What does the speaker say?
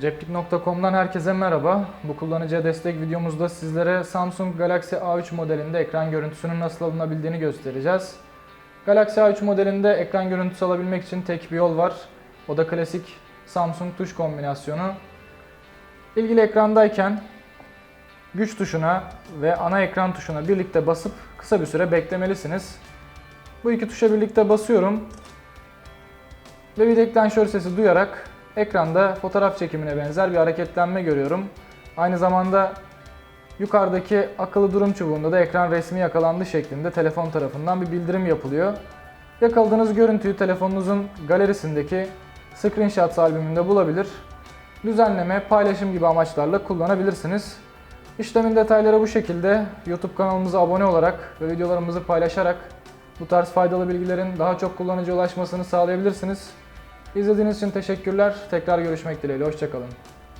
Ceplik.com'dan herkese merhaba. Bu kullanıcıya destek videomuzda sizlere Samsung Galaxy A3 modelinde ekran görüntüsünün nasıl alınabildiğini göstereceğiz. Galaxy A3 modelinde ekran görüntüsü alabilmek için tek bir yol var. O da klasik Samsung tuş kombinasyonu. İlgili ekrandayken güç tuşuna ve ana ekran tuşuna birlikte basıp kısa bir süre beklemelisiniz. Bu iki tuşa birlikte basıyorum ve bir deklanşör sesi duyarak ekranda fotoğraf çekimine benzer bir hareketlenme görüyorum. Aynı zamanda yukarıdaki akıllı durum çubuğunda da ekran resmi yakalandı şeklinde telefon tarafından bir bildirim yapılıyor. Yakaladığınız görüntüyü telefonunuzun galerisindeki Screenshots albümünde bulabilir. Düzenleme, paylaşım gibi amaçlarla kullanabilirsiniz. İşlemin detayları bu şekilde. YouTube kanalımıza abone olarak ve videolarımızı paylaşarak bu tarz faydalı bilgilerin daha çok kullanıcıya ulaşmasını sağlayabilirsiniz. İzlediğiniz için teşekkürler. Tekrar görüşmek dileğiyle. Hoşçakalın.